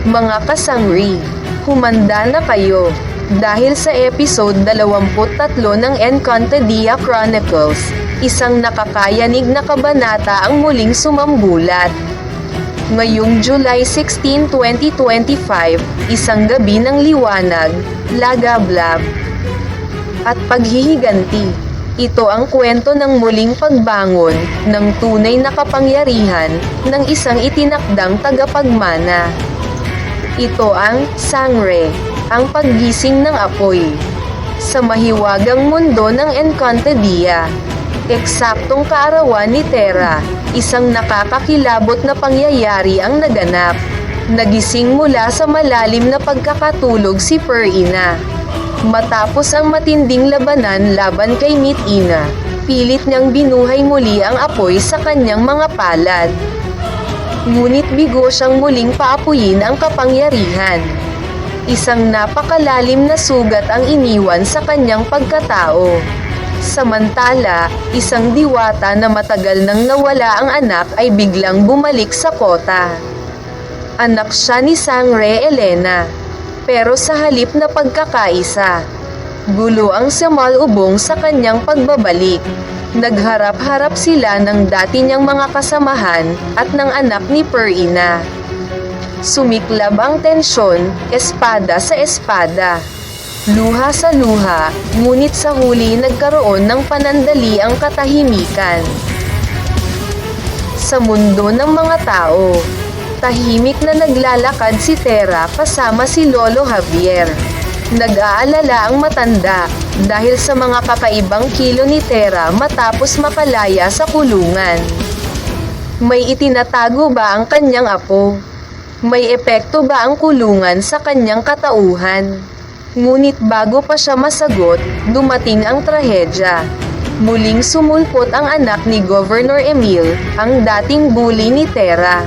Mga kasangri, humanda na kayo. Dahil sa episode 23 ng Encantadia Chronicles, isang nakakayanig na kabanata ang muling sumambulat. Ngayong July 16, 2025, isang gabi ng liwanag, lagablab, at paghihiganti. Ito ang kwento ng muling pagbangon ng tunay na kapangyarihan ng isang itinakdang tagapagmana. Ito ang Sangre, ang paggising ng apoy. Sa mahiwagang mundo ng Encantadia, eksaktong kaarawan ni Terra, isang nakakakilabot na pangyayari ang naganap. Nagising mula sa malalim na pagkakatulog si Perina. Matapos ang matinding labanan laban kay Mitina, pilit niyang binuhay muli ang apoy sa kanyang mga palad. Ngunit bigo siyang muling paapuyin ang kapangyarihan. Isang napakalalim na sugat ang iniwan sa kanyang pagkatao. Samantala, isang diwata na matagal nang nawala ang anak ay biglang bumalik sa kota. Anak siya ni Sangre Elena. Pero sa halip na pagkakaisa, gulo ang samalubong sa kanyang pagbabalik. Nagharap-harap sila ng dati niyang mga kasamahan at ng anak ni Perina. Sumiklab ang tensyon, espada sa espada. Luha sa luha, ngunit sa huli nagkaroon ng panandali ang katahimikan. Sa mundo ng mga tao, tahimik na naglalakad si Terra kasama si Lolo Javier. Nag-aalala ang matanda dahil sa mga kakaibang kilo ni Terra matapos makalaya sa kulungan. May itinatago ba ang kanyang apo? May epekto ba ang kulungan sa kanyang katauhan? Ngunit bago pa siya masagot, dumating ang trahedya. Muling sumulpot ang anak ni Governor Emil, ang dating bully ni Terra.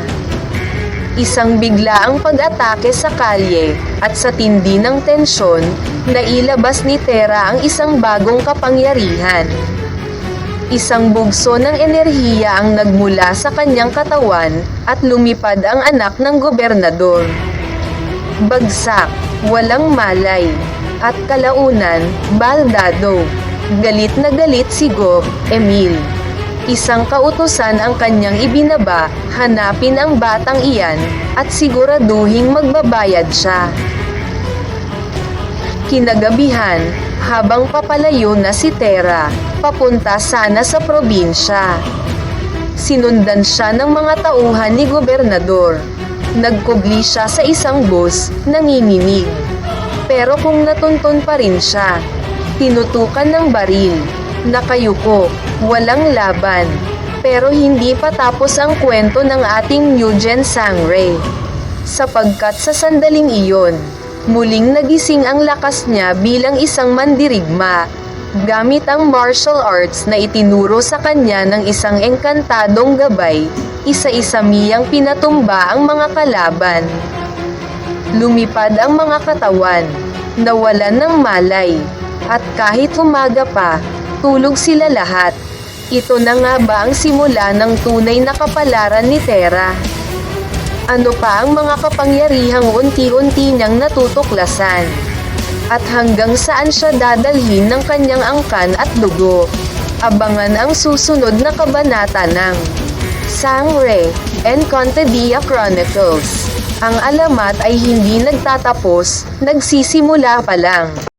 Isang biglaang pag-atake sa kalye, at sa tindi ng tensyon, nailabas ni Terra ang isang bagong kapangyarihan. Isang bugso ng enerhiya ang nagmula sa kanyang katawan, at lumipad ang anak ng gobernador. Bagsak, walang malay, at kalaunan, baldado. Galit na galit si Gov, Emil. Isang kautusan ang kanyang ibinaba, hanapin ang batang iyan, at siguraduhing magbabayad siya. Kinagabihan, habang papalayo na si Terra, papunta sana sa probinsya. Sinundan siya ng mga tauhan ni gobernador. Nagkubli siya sa isang bus, nanginginig. Pero kung natuntun pa rin siya, tinutukan ng baril, nakayuko, walang laban. Pero hindi pa tapos ang kwento ng ating Nugent Sangre. Sapagkat sa sandaling iyon, muling nagising ang lakas niya bilang isang mandirigma, gamit ang martial arts na itinuro sa kanya ng isang engkantadong gabay, isa-isa miyang pinatumba ang mga kalaban. Lumipad ang mga katawan, nawalan ng malay, at kahit umaga pa, tulog sila lahat. Ito na nga ba ang simula ng tunay na kapalaran ni Terra? Ano pa ang mga kapangyarihang unti-unti niyang natutuklasan? At hanggang saan siya dadalhin ng kanyang angkan at dugo? Abangan ang susunod na kabanata ng Sangre, Encantadia Chronicles. Ang alamat ay hindi nagtatapos, nagsisimula pa lang.